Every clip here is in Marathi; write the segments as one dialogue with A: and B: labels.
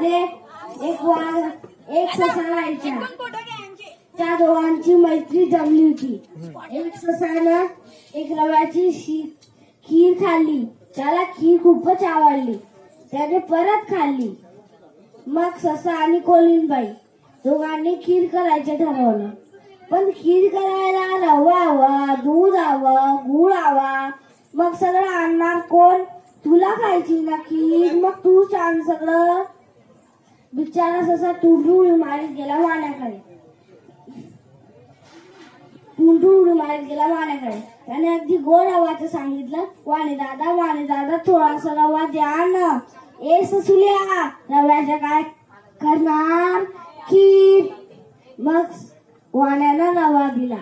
A: मध्ये एक वाघ एक ससा त्या दोघांची मैत्री जमली होती. एक ससानं एक रव्याची खीर खाल्ली. त्याला खीर खूपच आवडली. त्याने परत खाल्ली. मग ससा आणि कोलिनबाई दोघांनी खीर करायचं ठरवलं. पण खीर करायला रवा हवा दूध हवं गुळ हवा. मग सगळं आणणार कोण? तुला खायची ना खीर? मग तू छान सगळं. बिचारा ससा तुडून मारीत गेला वाण्याकडे तुडून मारीत गेला वाण्याकडे त्याने अगदी गोड आवाज सांगितलं वाणे दादा वाणे दादा थोडासा रवा द्या ना. ए ससुल्या रव्याच्या काय करणार? खीर. मग वाण्यानं रवा दिला.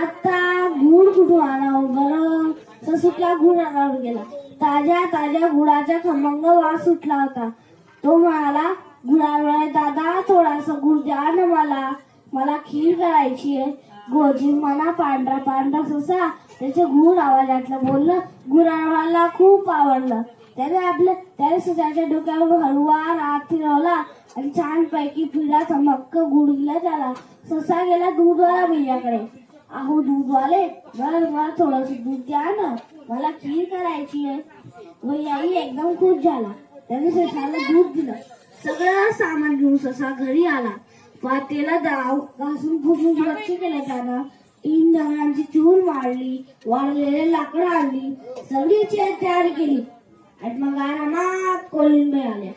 A: आता गुड कुठून आणावं बरं? ससुकला गुड आणावर गेला. ताज्या ताज्या गुडाचा खमंग वास सुटला होता. तो म्हणाला गुळामुळे दादा थोडासा गुळ द्या ना मला. मला खीर करायची आहे. गोजी मना पांढरा पांढरा ससा त्याच्या गुळ आवाजातलं बोललं. गुराळाला खूप आवडलं. त्याने आपलं त्याने ससाच्या डोक्यावर हळूवार आत फिरवला आणि छान पैकी पिढा चमक्क गुळ दिला त्याला. ससा गेला दूधवाला भैयाकडे. अहो दूधवाले बरं मला थोडस दूध द्या ना. मला खीर करायची आहे. व एकदम खुश झाला. त्याने ससाला दूध दिलं. सगळं सामान घेऊन ससा घरी आला. पातेला दाव घासून फुगून स्वच्छ केलं त्यानं. तीन दगडांची चूल मारली वाळलेले लाकडं आणली सगळी चेअर तयारी केली. आणि मग आरामात कोलिंबे आल्या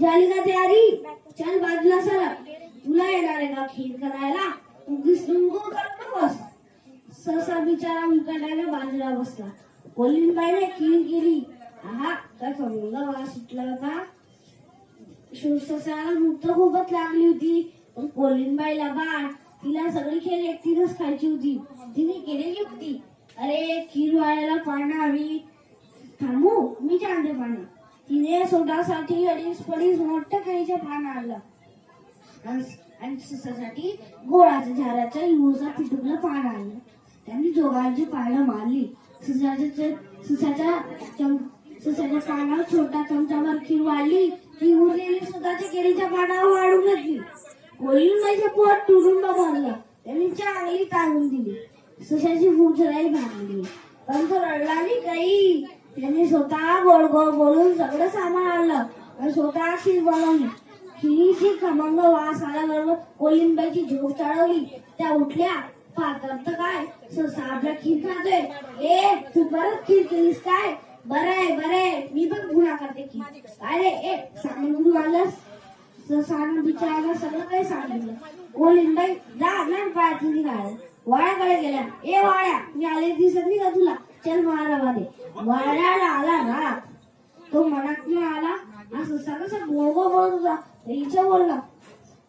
A: झाली का तयारी? चल बाजूला सर तुला येणार आहे का खीर करायला? उगीच नुंगो करत ससा बिचारा मुकाट्याने बाजूला बसला. कोलिंबाईने खीर केली. आहा काय समजा वास सुटला होता ससाला भूक तर खूपच लागली होती. पण कोलिनबाईला बाळ तिला सगळी खेळ एकटीनच खायची होती. तिने केलेली होती अरे खीर वाळायला पाणी हवी. थांबू मी आणते पाणी तिने सोडासाठी अडीच पडीच मोठं केळीचं पान आणलं. आणि- आणि ससासाठी गोळाच्या झाडाच्या युवचा पिटुकलं पान आणलं. त्यांनी दोघांची पानं मारली. सुसाच्या सुसाच्या चम सुसाच्या छोटा चमचाभर खीर वाढली ती उरलेली स्वतःच्या केळीच्या पानावर वाढून घेतली. कोळीन माझ्या पोट तुडून भरलं त्यांनी चांगली ताणून दिली. सुशाची फुटराई भागली. पण तो रडला नाही काही. त्यांनी स्वतः गोड गोड बोलून सगळं सामान आणलं आणि स्वतः खीर बनवली. खिरीची खमंग वास आल्याबरोबर कोलिंबाईची झोप चढवली. त्या उठल्या. पाहतात तर काय? ससा आपल्या खीर खातोय. ए तू परत खीर केलीस काय? बरं आहे बरं अरे ए सांगून कुठून आणलंस ससानं बिचारायला सगळं काही सांगितलं. बोलीन बाई जा ना पायातून निघाल्या वाड्याकडे गेल्या. ए वाड्या मी आले दिसत नाही का तुला? चल मारा वाड्याला आला ना तो मनात आला. असं सगळं गोगो बोलत होता हिच्या बोलला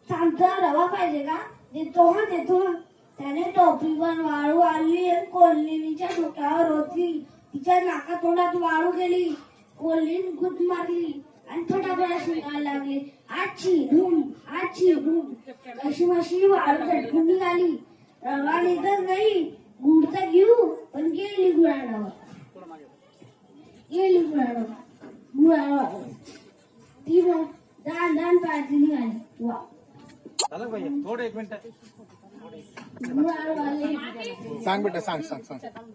A: शांत रवा पाहिजे का? देतो हा देतो हा. त्याने टोपी पण वाळू आली आणि डोक्यावर होती तिच्या नाका तोंडात वाळू गेली. कोल्हीन गुद मारली आणि फटाफट शिंगायला लागली. आजची धूम आजची धूम. कशी मशी वाळू झटकून निघाली. रवा तर नाही गुड तर घेऊ पण गेली गुळाडावर गेली गुळाडावर गुळाडावर ती मग दान दान पायातली निघाली. वा.
B: झालं भैया थोडं एक मिनिट.
C: सांग बेटा सांग सांग सांग.